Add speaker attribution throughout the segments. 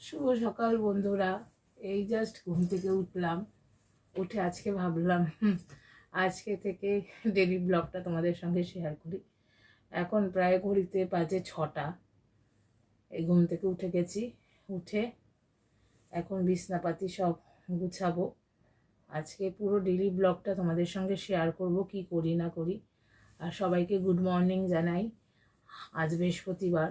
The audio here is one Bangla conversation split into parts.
Speaker 1: শুভ সকাল বন্ধুরা। এই জাস্ট ঘুম থেকে উঠলাম। উঠে আজকে ভাবলাম আজকে থেকে ডেলি ব্লগটা তোমাদের সঙ্গে শেয়ার করি। এখন প্রায় ঘড়িতে বাজে ছটা। এই ঘুম থেকে উঠে গেছি। উঠে এখন বিছনাপাতি সব গুছাবো। আজকে পুরো ডেলি ব্লগটা তোমাদের সঙ্গে শেয়ার করব, কি করি, না করি। আর সবাইকে গুড মর্নিং জানাই। আজ বৃহস্পতিবার।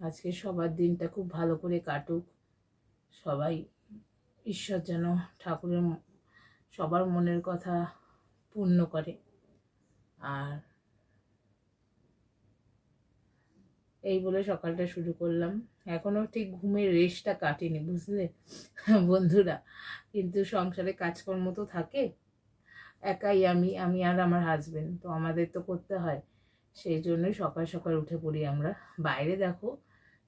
Speaker 1: আজকে সবার দিনটা খুব ভালো করে কাটুক। সবাই ঈশ্বর যেন ঠাকুরের সবার মনের কথা পূর্ণ করে। আর এই বলে সকালটা শুরু করলাম। এখনও ঠিক ঘুমের রেশটা কাটেনি, বুঝলে? বন্ধুরা, কিন্তু সংসারে কাজকর্ম তো থাকে। একাই আমি আমি আর আমার হাজবেন্ড তো আমাদের তো করতে হয়। সেই জন্যই সকাল সকাল উঠে পড়ি আমরা। বাইরে দেখো,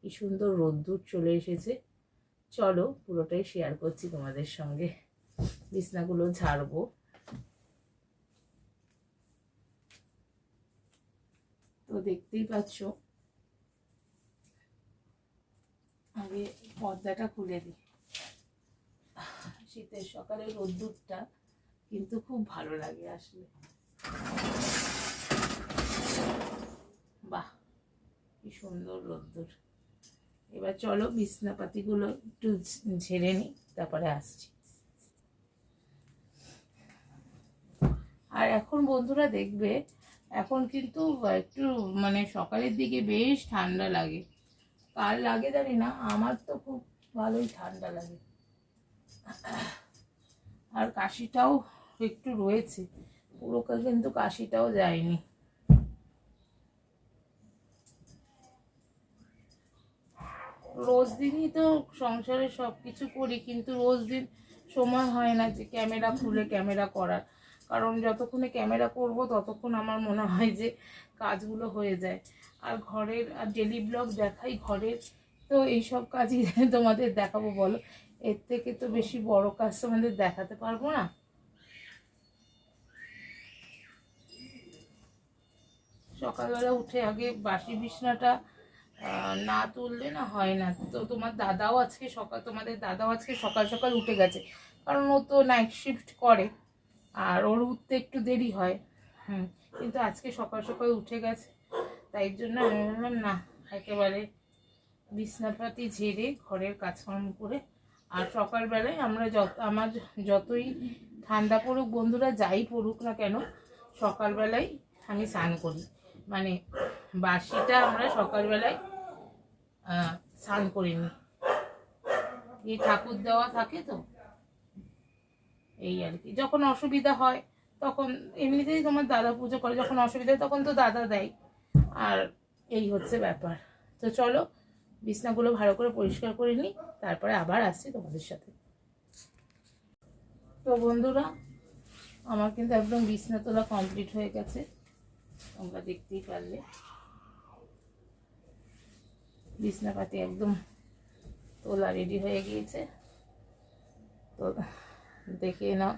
Speaker 1: কি সুন্দর রোদ্দুর চলে এসেছে। চলো পুরোটাই শেয়ার করছি তোমাদের সঙ্গে। বিছনাগুলো ঝাড়বো। তো দেখতেই পাচ্ছ, আগে পর্দাটা খুলে দিই। শীতের সকালে রোদ্দুরটা কিন্তু খুব ভালো লাগে আসলে। বাহ, কি সুন্দর রোদ্দুর। এবার চলো বিছনাপাতিগুলো একটু ঝেড়ে নিই, তারপরে আসছি। আর এখন বন্ধুরা দেখবে, এখন কিন্তু একটু মানে সকালের দিকে বেশ ঠান্ডা লাগে। কার লাগে জানি না, আমার তো খুব ভালোই ঠান্ডা লাগে। আর কাশিটাও একটু রয়েছে পুরো কিন্তু কাশিটাও যায়নি। রোজ দিনই তো সংসারে সব কিছু করি, কিন্তু রোজ দিন সময় হয় না যে ক্যামেরা খুলে ক্যামেরা করার। কারণ যতক্ষণে ক্যামেরা করব, ততক্ষণ আমার মনে হয় যে কাজগুলো হয়ে যায়। আর ঘরের, আর ডেলি ব্লগ দেখাই ঘরের, তো এইসব কাজই তোমাদের দেখাবো, বলো। এর থেকে তো বেশি বড় কাজ তোমাদের দেখাতে পারব না? সকালবেলা উঠে আগে বাসি বিছনাটা না তুললে না হয় না। তো তোমার দাদাও আজকে সকাল, তোমাদের দাদাও আজকে সকাল সকাল উঠে গেছে। কারণ ও তো নাইট শিফট করে, আর ওর উঠতে একটু দেরি হয়। হুম, কিন্তু আজকে সকাল সকাল উঠে গেছে। তাই জন্য আমি ভাবলাম না, একেবারে বিছনাপাতি ঝেড়ে ঘরের কাজকর্ম করে। আর সকালবেলায় আমরা যত, আমার যতই ঠান্ডা পড়ুক, বন্ধুরা যাই পড়ুক না কেন, সকালবেলায় আমি স্নান করি। মানে বাসিটা আমরা সকালবেলায় স্নান করে নিই এই ঠাকুর দেওয়া থাকে তো, এই আর কি। যখন অসুবিধা হয়, তখন এমনিতেই তোমার দাদা পুজো করে, যখন অসুবিধা হয় তখন তো দাদা দেয়। আর এই হচ্ছে ব্যাপার। তো চলো, বিছনাগুলো ভালো করে পরিষ্কার করে নিই, তারপরে আবার আসছি তোমাদের সাথে। তো বন্ধুরা, আমার কিন্তু একদম বিছনা তোলা কমপ্লিট হয়ে গেছে। তোমরা দেখতেই পারলে। বিছনাপাতি একদম তোলা রেডি হয়ে গিয়েছে। তো দেখে নাও।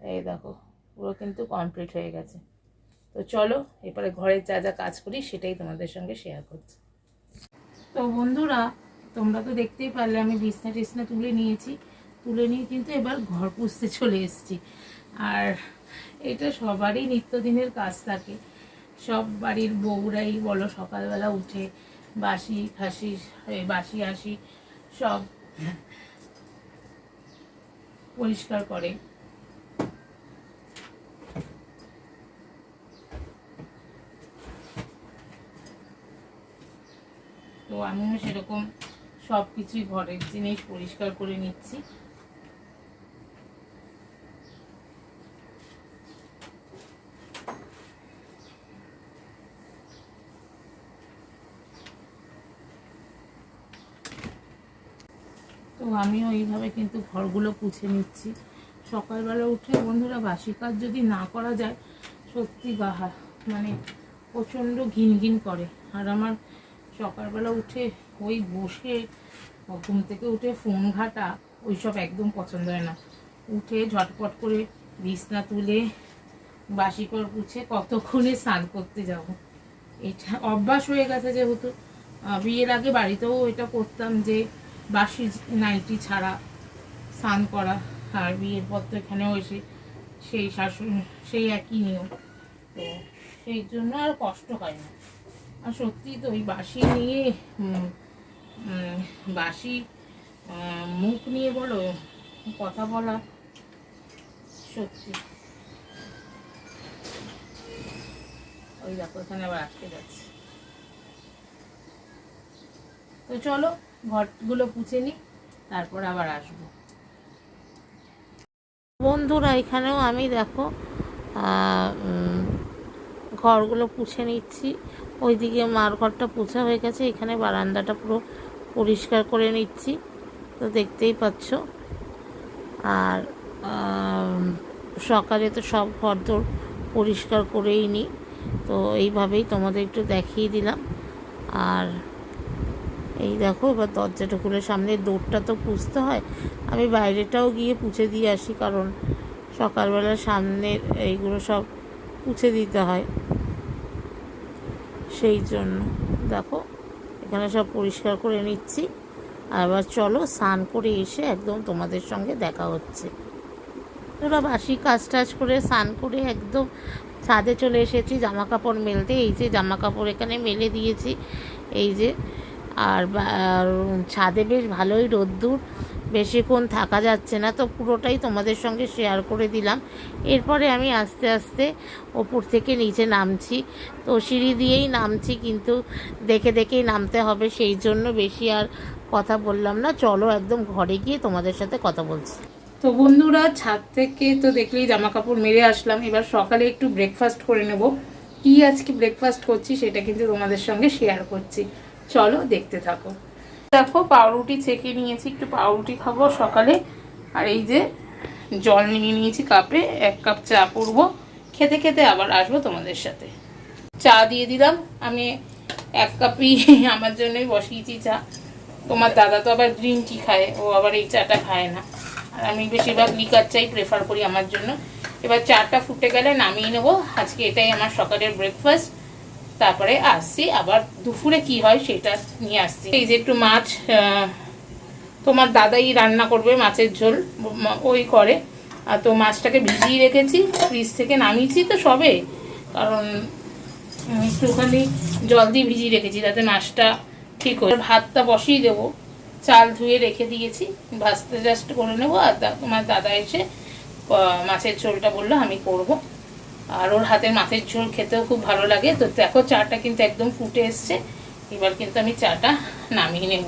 Speaker 1: এই দেখো, পুরো কিন্তু কমপ্লিট হয়ে গেছে। তো চলো, এরপরে ঘরের যা যা কাজ করি, সেটাই তোমাদের সঙ্গে শেয়ার করছি। তো বন্ধুরা, তোমরা তো দেখতেই পারলে, আমি বিছনা টিছনা তুলে নিয়েছি। তুলে নিয়ে কিন্তু এবার ঘর পুষতে চলে এসেছি। আর এটা সবারই নিত্যদিনের কাজ থাকে। সব বাড়ির বউরাই বলো, সকালবেলা উঠে বাসি খাসি বাসি হাসি সব পরিষ্কার করে। তো আমিও সেরকম সব কিছুই ঘরের জিনিস পরিষ্কার করে নিচ্ছি। আমিও এইভাবে কিন্তু ঘরগুলো পুছে নিচ্ছি। সকালবেলা উঠে বন্ধুরা বাসি কাজ যদি না করা যায়, সত্যি গাহা মানে প্রচণ্ড ঘিন ঘিন করে। আর আমার সকালবেলা উঠে ওই বসে ঘুম থেকে উঠে ফোন ঘাটা, ওইসব একদম পছন্দ হয় না। উঠে ঝটপট করে বিছনা তুলে বাসি কর পুছে কতক্ষণে স্নান করতে যাব। এটা অভ্যাস হয়ে গেছে যেহেতু। বিয়ের আগে বাড়িতেও এটা করতাম যে বাসি নাইটি ছাড়া স্নান করা আর বিয়ের পর তো এখানেও এসে সেই শাশুড়ি, সেই একই নিয়ম। তো সেই জন্য আর কষ্ট হয় না। আর সত্যি তো ওই বাসি নিয়ে বাসি মুখ নিয়ে বলো, কথা বলা, সত্যি। ওই দেখো, এখানে আবার আটকে যাচ্ছে। তো চলো ঘরগুলো পুছে নিই, তারপর আবার আসব। বন্ধুরা, এখানেও আমি দেখো ঘরগুলো পুছে নিচ্ছি। ওইদিকে মার ঘরটা পুছা হয়ে গেছে, এখানে বারান্দাটা পুরো পরিষ্কার করে নিচ্ছি, তো দেখতেই পাচ্ছ। আর সকালে তো সব ঘর দোর পরিষ্কার করেই নিই, তো এইভাবেই তোমাদের একটু দেখিয়ে দিলাম। আর এই দেখো, এবার দরজাটা খুলে সামনে দৌড়টা তো পুছতে হয়। আমি বাইরেটাও গিয়ে পুছে দিয়ে আসি, কারণ সকালবেলা সামনের এইগুলো সব পুছে দিতে হয়। সেই জন্য দেখো, এখানে সব পরিষ্কার করে নিচ্ছি। আর এবার চলো, স্নান করে এসে একদম তোমাদের সঙ্গে দেখা হচ্ছে। ওরা বাসি কাজ টাজ করে স্নান করে একদম ছাদে চলে এসেছি। জামা কাপড় মেলতে, এই যে জামা কাপড় এখানে মেলে দিয়েছি। এই যে আর ছাদে বেশ ভালোই রোদ্দুর, বেশিক্ষণ থাকা যাচ্ছে না, তো পুরোটাই তোমাদের সঙ্গে শেয়ার করে দিলাম। এরপরে আমি আস্তে আস্তে ওপর থেকে নিচে নামছি, তো সিঁড়ি দিয়েই নামছি, কিন্তু দেখে দেখেই নামতে হবে, সেই জন্য বেশি আর কথা বললাম না। চলো একদম ঘরে গিয়ে তোমাদের সাথে কথা বলছি। তো বন্ধুরা, ছাদ থেকে তো দেখলেই জামা কাপড় মেরে আসলাম। এবার সকালে একটু ব্রেকফাস্ট করে নেব। কি আজকে ব্রেকফাস্ট করছি, সেটা কিন্তু তোমাদের সঙ্গে শেয়ার করছি। চলো দেখতে থাকো। দেখো, পাউরুটি ছেঁকে নিয়েছি, একটু পাউরুটি খাব সকালে। আর এই যে জল নিয়ে নিয়েছি কাপে, এক কাপ চা করব। খেতে খেতে আবার আসব তোমাদের সাথে। চা দিয়ে দিলাম। আমি এক কাপই আমার জন্যই বসিয়েছি চা। তোমার দাদা তো আবার গ্রিন টি খায়, ও আবার এই চাটা খায় না। আর আমি বেশিরভাগ লিকার চাই প্রেফার করি আমার জন্য। এবার চাটা ফুটে গেলে নামিয়ে নেব। আজকে এটাই আমার সকালের ব্রেকফাস্ট তারপরে আসছি, আবার দুপুরে কি হয় সেটা নিয়ে আসছি। এই যে একটু মাছ তোমার দাদাই রান্না করবে মাছের ঝোল ওই করে। আর তো মাছটাকে ভিজিয়ে রেখেছি, ফ্রিজ থেকে নামিয়েছি তো সবে। কারণ একটুখানি জল দিয়ে ভিজিয়ে রেখেছি তাতে মাছটা ঠিক হয় ভাতটা বসিয়ে দেবো, চাল ধুয়ে রেখে দিয়েছি ভাজতে জাস্ট করে নেব। আর তোমার দাদা এসে মাছের ঝোলটা বলল আমি করব। আর ওর হাতের মাছের ঝোল খেতেও খুব ভালো লাগে। তো দেখো, চাটা কিন্তু একদম ফুটে এসছে। এবার কিন্তু আমি চাটা নামিয়ে নেব।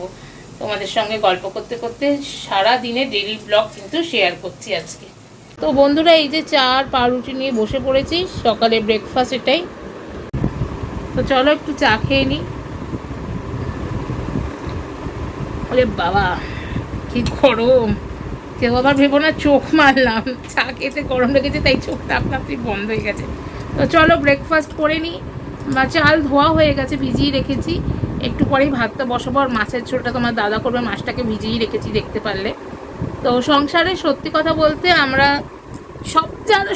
Speaker 1: তোমাদের সঙ্গে গল্প করতে করতে সারা দিনে ডেলি ব্লগ কিন্তু শেয়ার করছি আজকে। তো বন্ধুরা, এই যে চা আর পাউরুটি নিয়ে বসে পড়েছি, সকালে ব্রেকফাস্ট এটাই। তো চলো একটু চা খেয়ে নিই। ওরে বাবা, কি গরম! কেউ আবার ভেবো না চোখ মারলাম। চা খেতে গরম লেগেছে, তাই চোখটা আপনা বন্ধ হয়ে গেছে। তো চলো ব্রেকফাস্ট করে নিই বা চাল ধোয়া হয়ে গেছে, ভিজিয়ে রেখেছি। একটু পরেই ভাতটা বসাবো, আর মাছের ঝোলটা তোমার দাদা করবে, মাছটাকে ভিজিয়ে রেখেছি দেখতে পারলে। তো সংসারে সত্যি কথা বলতে আমরা সব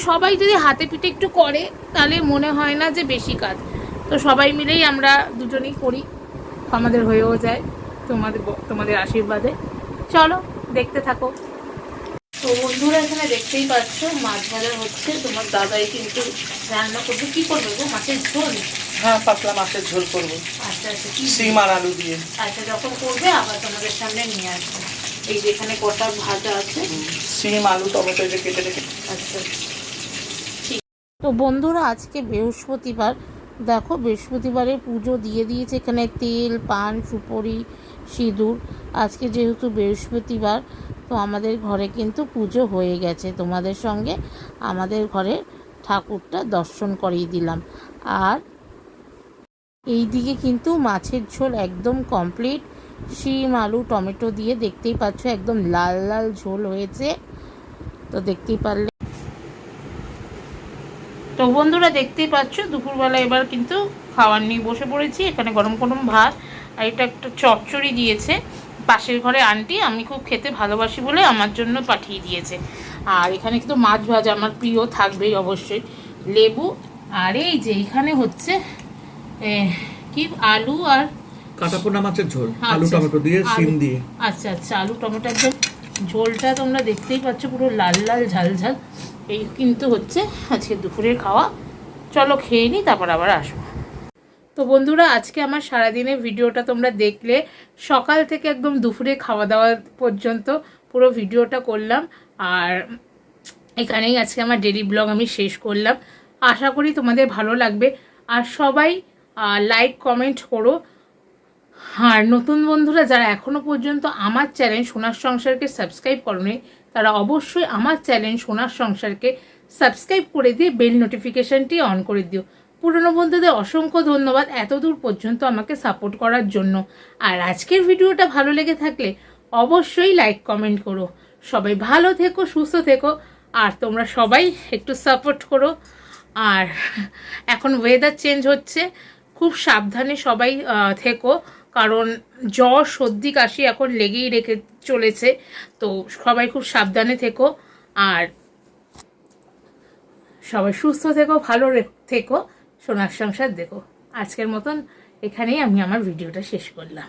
Speaker 1: সবাই যদি হাতে পিঠে একটু করে, তাহলে মনে হয় না যে বেশি কাজ। তো সবাই মিলেই আমরা দুজনেই করি, আমাদের হয়েও যায় তোমাদের তোমাদের আশীর্বাদে। চলো, দেখতে থাকো। তো বন্ধুরা এখানে দেখতেই পাচ্ছ মাছ ভাজা হচ্ছে। তোমার দাদাই কিন্তু রান্না করবে। কি করবে গো? মাছের ঝোল?
Speaker 2: হ্যাঁ পাতলা মাছের ঝোল করব।
Speaker 1: আচ্ছা আচ্ছা কি?
Speaker 2: সিম আর আলু দিয়ে।
Speaker 1: আচ্ছা যখন করবে আবার তোমাদের সামনে নিয়ে আসবে। এই যে এখানে কটা ভাজা আছে।
Speaker 2: সিম আলু টমেটো যে কেটে রেখে।
Speaker 1: আচ্ছা। তো বন্ধুরা আজকে বৃহস্পতিবার। দেখো বৃহস্পতিবারে পুজো দিয়ে দিয়েছে এখানে তেল পান সুপরি সিঁদুর। আজকে যেহেতু বৃহস্পতিবার, তো আমাদের ঘরে কিন্তু পুজো হয়ে গেছে। তোমাদের সঙ্গে আমাদের ঘরে ঠাকুরটা দর্শন করিয়ে দিলাম। আর এই দিকে কিন্তু মাছের ঝোল একদম কমপ্লিট। শিম, আলু, টমেটো দিয়ে দেখতেই পাচ্ছ একদম লাল লাল ঝোল হয়েছে। তো দেখতেই পারলে তো বন্ধুরা দেখতেই পাচ্ছ, দুপুরবেলা এবার কিন্তু খাওয়ার নিয়ে বসে পড়েছি। এখানে গরম গরম ভাত। আর এটা একটা চচ্চড়ি দিয়েছে। পাশের ঘরে আন্টি আমি খুব খেতে ভালোবাসি বলে আমার জন্য পাঠিয়ে দিয়েছে। আর এখানে কিন্তু মাছ ভাজা আমার প্রিয় থাকবেই অবশ্যই। লেবু আর এই যে এখানে হচ্ছে কি আলু আর
Speaker 3: কাটাপোনা মাছের ঝোল। আলু
Speaker 1: আচ্ছা,
Speaker 3: টমেটো দিয়ে
Speaker 1: আলু-
Speaker 3: সিম দিয়ে।
Speaker 1: আচ্ছা আচ্ছা আলু টমেটো একদম। ঝোলটা তোমরা দেখতেই পাচ্ছ পুরো লাল লাল ঝাল ঝাল। এই কিন্তু হচ্ছে আজকে দুপুরের খাওয়া। চলো খেয়ে নিই তারপর আবার আসব। তো বন্ধুরা, আজকে আমার সারাদিনের ভিডিওটা তোমরা দেখলে। সকাল থেকে একদম দুপুরে খাওয়া দাওয়া পর্যন্ত পুরো ভিডিওটা করলাম। আর এখানেই আজকে আমার ডেলি ব্লগ আমি শেষ করলাম। আশা করি তোমাদের ভালো লাগবে। আর সবাই লাইক কমেন্ট করো। আর নতুন বন্ধুরা, যারা এখনও পর্যন্ত আমার চ্যানেল সোনার সংসারকে সাবস্ক্রাইব করনি, তারা অবশ্যই আমার চ্যানেল সোনার সংসারকে সাবস্ক্রাইব করে দিয়ে বেল নোটিফিকেশনটি অন করে দিও। পুরনো বন্ধুদের অসংখ্য ধন্যবাদ এত দূর পর্যন্ত আমাকে সাপোর্ট করার জন্য। আর আজকের ভিডিওটা ভালো লেগে থাকলে অবশ্যই লাইক কমেন্ট করো। সবাই ভালো থেকো, সুস্থ থেকো, আর তোমরা সবাই একটু সাপোর্ট করো। আর এখন ওয়েদার চেঞ্জ হচ্ছে, খুব সাবধানে সবাই থেকো। কারণ জ্বর, সর্দি, কাশি এখন লেগেই রেখে চলেছে, তো সবাই খুব সাবধানে থেকো। আর সবাই সুস্থ থেকো, ভালো থেকো। সোনার সংসার দেখো। আজকের মতন এখানেই আমি আমার ভিডিওটা শেষ করলাম।